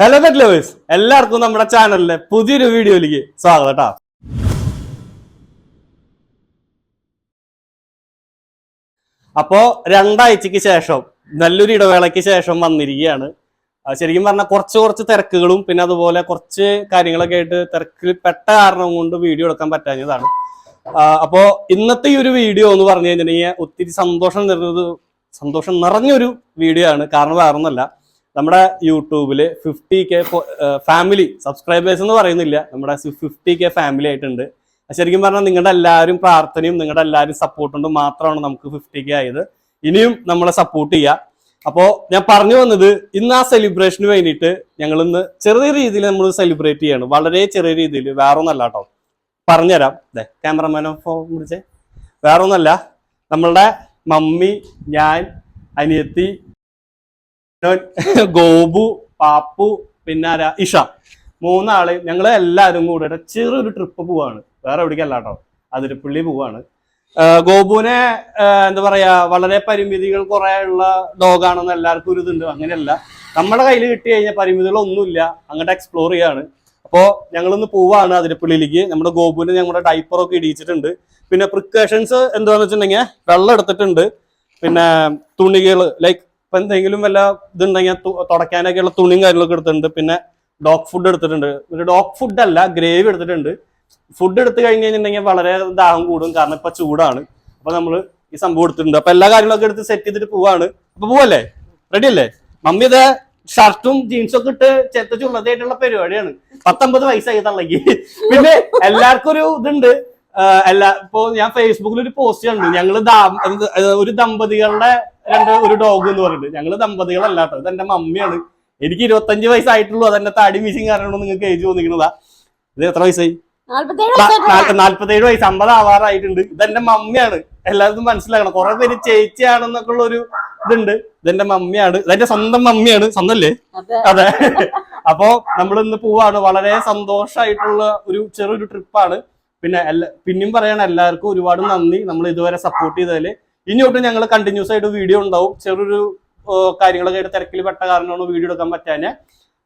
Hello pet lovers എല്ലാവർക്കും നമ്മുടെ ചാനലിലെ പുതിയൊരു വീഡിയോയിലേക്ക് സ്വാഗതം കേട്ടോ. അപ്പോ രണ്ടാഴ്ചക്ക് ശേഷം നല്ലൊരു ഇടവേളയ്ക്ക് ശേഷം വന്നിരിക്കുകയാണ്. ശരിക്കും പറഞ്ഞാൽ കുറച്ച് കുറച്ച് തിരക്കുകളും പിന്നെ അതുപോലെ കുറച്ച് കാര്യങ്ങളൊക്കെ ആയിട്ട് തിരക്കിൽ പെട്ട കാരണം കൊണ്ട് വീഡിയോ എടുക്കാൻ പറ്റാഞ്ഞതാണ്. അപ്പോ ഇന്നത്തെ ഈ ഒരു വീഡിയോ എന്ന് പറഞ്ഞു കഴിഞ്ഞിട്ടുണ്ടെങ്കിൽ ഒത്തിരി സന്തോഷം നിറഞ്ഞത് സന്തോഷം നിറഞ്ഞൊരു വീഡിയോ ആണ്. കാരണം വേറൊന്നല്ല നമ്മുടെ യൂട്യൂബിൽ ഫിഫ്റ്റി കെ ഫാമിലി സബ്സ്ക്രൈബേഴ്സ് എന്ന് പറയുന്നില്ല. നമ്മുടെ ഫിഫ്റ്റി കെ ഫാമിലി ആയിട്ടുണ്ട്. ശരിക്കും പറഞ്ഞാൽ നിങ്ങളുടെ എല്ലാവരും പ്രാർത്ഥനയും നിങ്ങളുടെ എല്ലാവരും സപ്പോർട്ട് കൊണ്ട് മാത്രമാണ് നമുക്ക് ഫിഫ്റ്റി കെ ആയത്. ഇനിയും നമ്മളെ സപ്പോർട്ട് ചെയ്യുക അപ്പോൾ ഞാൻ പറഞ്ഞു വന്നത് ഇന്ന് ആ സെലിബ്രേഷന് വേണ്ടിയിട്ട് ഞങ്ങൾ ഇന്ന് ചെറിയ രീതിയിൽ നമ്മൾ സെലിബ്രേറ്റ് ചെയ്യാണ്. വളരെ ചെറിയ രീതിയിൽ. വേറെ ഒന്നല്ല കേട്ടോ പറഞ്ഞുതരാം അതെ ക്യാമറമാനോ ഫോൺ വിളിച്ചേ. വേറെ ഒന്നല്ല നമ്മളുടെ മമ്മി ഞാൻ അനിയത്തി ഗോപു പാപ്പു പിന്നെ ഇഷ. മൂന്നാൾ ഞങ്ങൾ എല്ലാവരും കൂടെ ചെറിയൊരു ട്രിപ്പ് പോവാണ്. വേറെ എവിടേക്കല്ല കേട്ടോ. അതിരപ്പള്ളി പോവാണ്. ഗോപുവിനെ എന്താ പറയാ വളരെ പരിമിതികൾ കുറെ ഉള്ള ഡോഗാണെന്ന് എല്ലാവർക്കും ഒരു ഇതുണ്ട്. അങ്ങനെയല്ല. നമ്മുടെ കയ്യിൽ കിട്ടി കഴിഞ്ഞാൽ പരിമിതികളൊന്നുമില്ല. അങ്ങോട്ട് എക്സ്പ്ലോർ ചെയ്യാണ്. അപ്പോൾ ഞങ്ങളിന്ന് പോവാണ് അതിരപ്പള്ളിയിലേക്ക് നമ്മുടെ ഗോപുവിന് ഞങ്ങളുടെ ഡൈപ്പറൊക്കെ ഇടിയിച്ചിട്ടുണ്ട്. പിന്നെ പ്രിക്കോഷൻസ് എന്താണെന്ന് വെച്ചിട്ടുണ്ടെങ്കിൽ വെള്ളം എടുത്തിട്ടുണ്ട്. പിന്നെ തുണികൾ ലൈക്ക് ഇപ്പൊ എന്തെങ്കിലും വല്ല ഇതുണ്ടെങ്കിൽ തുടയ്ക്കാനൊക്കെയുള്ള തുണിയും കാര്യങ്ങളൊക്കെ എടുത്തിട്ടുണ്ട്. പിന്നെ ഡോഗ് ഫുഡ് എടുത്തിട്ടുണ്ട്. ഒരു ഡോഗ് ഫുഡ് അല്ല ഗ്രേവി എടുത്തിട്ടുണ്ട്. ഫുഡ് എടുത്ത് കഴിഞ്ഞ് കഴിഞ്ഞിട്ടുണ്ടെങ്കിൽ വളരെ ദാഹം കൂടും. കാരണം ഇപ്പൊ ചൂടാണ്. അപ്പൊ നമ്മൾ ഈ സംഭവം എടുത്തിട്ടുണ്ട്. അപ്പൊ എല്ലാ കാര്യങ്ങളൊക്കെ എടുത്ത് സെറ്റ് ചെയ്തിട്ട് പോവാണ്. അപ്പൊ പോവല്ലേ? റെഡി അല്ലേ? മമ്മി ഇത് ഷർട്ടും ജീൻസും ഒക്കെ ഇട്ട് ചെത്ത ചുള്ളതായിട്ടുള്ള പരിപാടിയാണ്. പത്തൊമ്പത് വയസ്സായി തള്ളക്ക് പിന്നെ എല്ലാവർക്കും ഒരു ഇതുണ്ട്. എല്ലാ ഇപ്പൊ ഞാൻ ഫേസ്ബുക്കിൽ ഒരു പോസ്റ്റ് കണ്ടു. ഞങ്ങൾ ഒരു ദമ്പതികളുടെ രണ്ട് ഒരു ഡോഗ് എന്ന് പറഞ്ഞിട്ട്. ഞങ്ങൾ ദമ്പതികളല്ല കേട്ടോ ഇത് എന്റെ മമ്മിയാണ്. എനിക്ക് ഇരുപത്തഞ്ച് വയസ്സായിട്ടുള്ളൂ. അതെന്റെ തടി മീശയും കാരണം നിങ്ങൾക്ക് ഏജ് തോന്നിക്കണതാ ഇത് എത്ര വയസ്സായി? നാല്പത്തേഴ്. വയസ്സ്. അമ്പത് ആവാറായിട്ടുണ്ട്. ഇതെന്റെ മമ്മിയാണ്. എല്ലാവർക്കും മനസ്സിലാക്കണം കുറെ പേര് ചേച്ചിയാണെന്നൊക്കെ ഉള്ള ഒരു ഇതുണ്ട്. ഇതെന്റെ മമ്മിയാണ്. ഇതെന്റെ സ്വന്തം മമ്മിയാണ്. സ്വന്തല്ലേ? അതെ. അതെ. അപ്പോ നമ്മൾ ഇന്ന് പോവാണ്. വളരെ സന്തോഷമായിട്ടുള്ള ഒരു ചെറിയൊരു ട്രിപ്പാണ് പിന്നെ എല്ലാ പിന്നെയും പറയണം എല്ലാവർക്കും ഒരുപാട് നന്ദി. നമ്മൾ ഇതുവരെ സപ്പോർട്ട് ചെയ്തതിൽ ഇനി തൊട്ട് ഞങ്ങൾ കണ്ടിന്യൂസ് ആയിട്ട് വീഡിയോ ഉണ്ടാവും. ചെറിയൊരു കാര്യങ്ങളൊക്കെ ആയിട്ട് തിരക്കിൽ പെട്ട കാരണമാണ് വീഡിയോ എടുക്കാൻ പറ്റാന്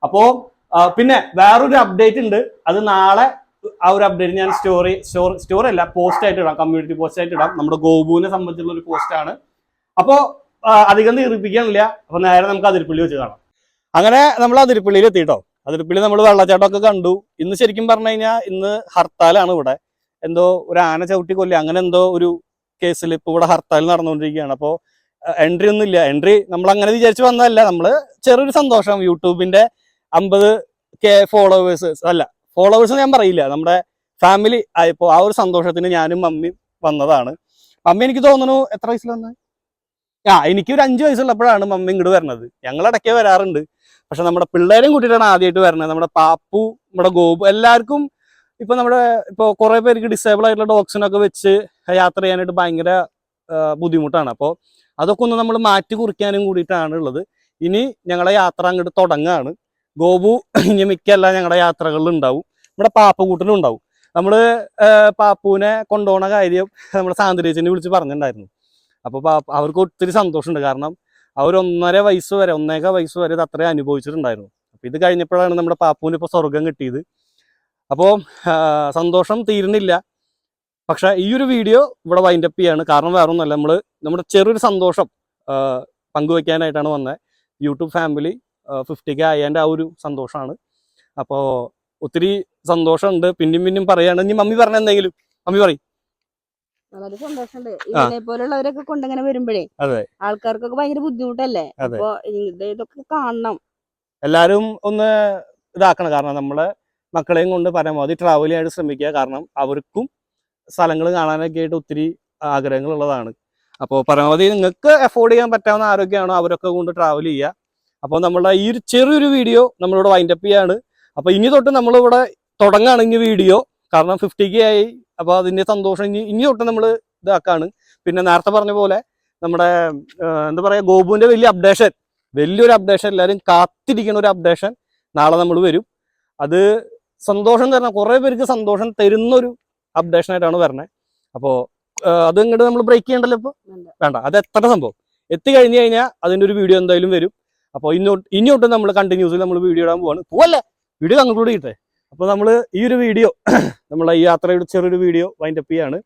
അപ്പോ പിന്നെ വേറൊരു അപ്ഡേറ്റ് ഉണ്ട്. അത് നാളെ ആ ഒരു അപ്ഡേറ്റ് ഞാൻ സ്റ്റോറി സ്റ്റോറി അല്ല പോസ്റ്റ് ആയിട്ട് ഇടാം. കമ്മ്യൂണിറ്റി പോസ്റ്റ് ആയിട്ട് ഇടാം. നമ്മുടെ ഗോപുവിനെ സംബന്ധിച്ചുള്ള ഒരു പോസ്റ്റ് ആണ്. അപ്പോ അധികം തീർപ്പിക്കാനില്ല അപ്പൊ നേരെ നമുക്ക് അതിരിപ്പള്ളി വെച്ച് കാണാം. അങ്ങനെ നമ്മൾ അതിരിപ്പള്ളിയിൽ എത്തിയിട്ടോ അതിരിപ്പള്ളി നമ്മൾ വെള്ളച്ചാട്ടമൊക്കെ കണ്ടു. ഇന്ന് ശരിക്കും പറഞ്ഞു കഴിഞ്ഞാൽ ഇന്ന് ഹർത്താലാണ് ഇവിടെ. എന്തോ ഒരു ആന ചവിട്ടി കൊല്ലി അങ്ങനെ എന്തോ ഒരു കേസിൽ ഇപ്പോൾ ഇവിടെ ഹർത്താൽ നടന്നുകൊണ്ടിരിക്കുകയാണ്. അപ്പോൾ എൻട്രി ഒന്നും ഇല്ല. എൻട്രി നമ്മൾ അങ്ങനെ വിചാരിച്ച് വന്നതല്ല. നമ്മൾ ചെറിയൊരു സന്തോഷം. യൂട്യൂബിന്റെ അമ്പത് കെ ഫോളോവേഴ്സ് അല്ല ഫോളോവേഴ്സ് ഞാൻ പറയില്ല. നമ്മുടെ ഫാമിലി ആയപ്പോൾ ആ ഒരു സന്തോഷത്തിന് ഞാനും മമ്മി വന്നതാണ്. മമ്മി എനിക്ക് തോന്നുന്നു എത്ര വയസ്സിൽ വന്നത് ആ എനിക്ക് ഒരു അഞ്ച് വയസ്സുള്ളപ്പോഴാണ് മമ്മി ഇങ്ങോട്ട് വരുന്നത് ഞങ്ങൾ ഇടയ്ക്കേ വരാറുണ്ട്. പക്ഷെ നമ്മുടെ പിള്ളേരെയും കൂട്ടിയിട്ടാണ് ആദ്യമായിട്ട് വരുന്നത് നമ്മുടെ പാപ്പു നമ്മുടെ ഗോപു എല്ലാവർക്കും ഇപ്പൊ നമ്മുടെ ഇപ്പൊ കുറെ പേർക്ക് ഡിസേബിൾ ആയിട്ടുള്ള ഡോഗ്സിനൊക്കെ വെച്ച് യാത്ര ചെയ്യാനായിട്ട് ഭയങ്കര ബുദ്ധിമുട്ടാണ്. അപ്പോൾ അതൊക്കെ ഒന്ന് നമ്മൾ മാറ്റി കുറിക്കാനും കൂടിയിട്ടാണ് ഉള്ളത്. ഇനി ഞങ്ങളുടെ യാത്ര അങ്ങോട്ട് തുടങ്ങാണ്. ഗോപു ഇനി മിക്കല്ല ഞങ്ങളുടെ യാത്രകളിൽ ഉണ്ടാവും. നമ്മുടെ പാപ്പക്കൂട്ടിലും ഉണ്ടാവും. നമ്മൾ ആ, പാപ്പുവിനെ കൊണ്ടുപോണ കാര്യം നമ്മുടെ സാന്ദ്രേച്ചനെ വിളിച്ച് പറഞ്ഞിട്ടുണ്ടായിരുന്നു. അപ്പൊ പാപ്പ അവർക്ക് ഒത്തിരി സന്തോഷമുണ്ട്. കാരണം അവർ ഒന്നര വയസ്സ് വരെ ഒന്നേക വയസ്സ് വരെ ഇത് അത്രയും അനുഭവിച്ചിട്ടുണ്ടായിരുന്നു. അപ്പൊ ഇത് കഴിഞ്ഞപ്പോഴാണ് നമ്മുടെ പാപ്പുവിന് ഇപ്പൊ സ്വർഗം കിട്ടിയത്. അപ്പോൾ സന്തോഷം തീരുന്നില്ല. പക്ഷേ ഈ ഒരു വീഡിയോ ഇവിടെ വൈൻഡ് അപ്പ് ചെയ്യാണ്. കാരണം വേറെ ഒന്നുമല്ല നമ്മൾ നമ്മുടെ ചെറിയൊരു സന്തോഷം പങ്കുവെക്കാനായിട്ടാണ് വന്നത് യൂട്യൂബ് ഫാമിലി ഫിഫ്റ്റി കെ ആയതിന്റെ ആ ഒരു സന്തോഷമാണ് അപ്പോൾ ഒത്തിരി സന്തോഷമുണ്ട്. പിന്നെയും പിന്നെയും പറയാണ് ഇനി മമ്മി പറഞ്ഞ എന്തെങ്കിലും? മമ്മി പറയും. വളരെ സന്തോഷമുണ്ട്. ഇതിനെ പോലുള്ളവരൊക്കെ കൊണ്ടിങ്ങനെ വരുമ്പോഴേ. ആൾക്കാർക്കൊക്കെ ഭയങ്കര ബുദ്ധിമുട്ടല്ലേ. അപ്പൊ ഇതൊക്കെ കാണണം. എല്ലാവരും ഒന്ന് ഇതാക്കണം. കാരണം നമ്മളെ മക്കളെയും കൊണ്ട് പരമാവധി ട്രാവൽ ചെയ്യാൻ ശ്രമിക്കുക. കാരണം അവർക്കും സ്ഥലങ്ങൾ കാണാനൊക്കെ ആയിട്ട് ഒത്തിരി ആഗ്രഹങ്ങളുള്ളതാണ്. അപ്പോൾ പരമാവധി നിങ്ങൾക്ക് അഫോർഡ് ചെയ്യാൻ പറ്റാവുന്ന ആരോഗ്യമാണോ അവരൊക്കെ കൊണ്ട് ട്രാവൽ ചെയ്യുക. അപ്പോൾ നമ്മളുടെ ഈ ഒരു ചെറിയൊരു വീഡിയോ നമ്മളിവിടെ വൈൻഡപ്പ് ചെയ്യാണ്. അപ്പോൾ ഇനി തൊട്ട് നമ്മളിവിടെ തുടങ്ങാണ് ഇനി വീഡിയോ കാരണം ഫിഫ്റ്റി കെ ആയി. അപ്പോൾ അതിന്റെ സന്തോഷം ഇനി ഇനി തൊട്ട് നമ്മൾ ഇതാക്കാണ്. പിന്നെ നേരത്തെ പറഞ്ഞ പോലെ നമ്മുടെ എന്താ പറയുക ഗോപുവിന്റെ വലിയ അപ്ഡേഷൻ വലിയൊരു അപ്ഡേഷൻ എല്ലാവരും കാത്തിരിക്കുന്ന ഒരു അപ്ഡേഷൻ നാളെ നമ്മൾ വരും. അത് സന്തോഷം തരണം. കുറേ പേർക്ക് സന്തോഷം തരുന്ന ഒരു അപ്ഡേഷൻ ആയിട്ടാണ് വരണേ. അപ്പോൾ അത് ഇങ്ങോട്ട് നമ്മൾ ബ്രേക്ക് ചെയ്യണ്ടല്ലോ ഇപ്പോൾ വേണ്ട. അത് എത്ര സംഭവം. എത്തി കഴിഞ്ഞു കഴിഞ്ഞാൽ അതിന്റെ ഒരു വീഡിയോ എന്തായാലും വരും. അപ്പോൾ ഇന്നോട്ട് ഇനിയോട്ടും നമ്മൾ കണ്ടിന്യൂസിൽ നമ്മൾ വീഡിയോ ഇടാൻ പോവാണ്. പോവല്ലേ? വീഡിയോ കൺക്ലൂഡ് ചെയ്യട്ടെ അപ്പോൾ നമ്മൾ ഈ ഒരു വീഡിയോ നമ്മളെ ഈ യാത്രയുടെ ചെറിയൊരു വീഡിയോ വൈൻഡ് അപ്പ് ചെയ്യാണ്.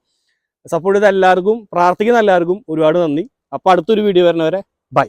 സപ്പോർട്ട് ചെയ്ത എല്ലാവർക്കും പ്രാർത്ഥിക്കുന്ന എല്ലാവർക്കും ഒരുപാട് നന്ദി. അപ്പോൾ അടുത്തൊരു വീഡിയോ വരുന്നവരെ ബൈ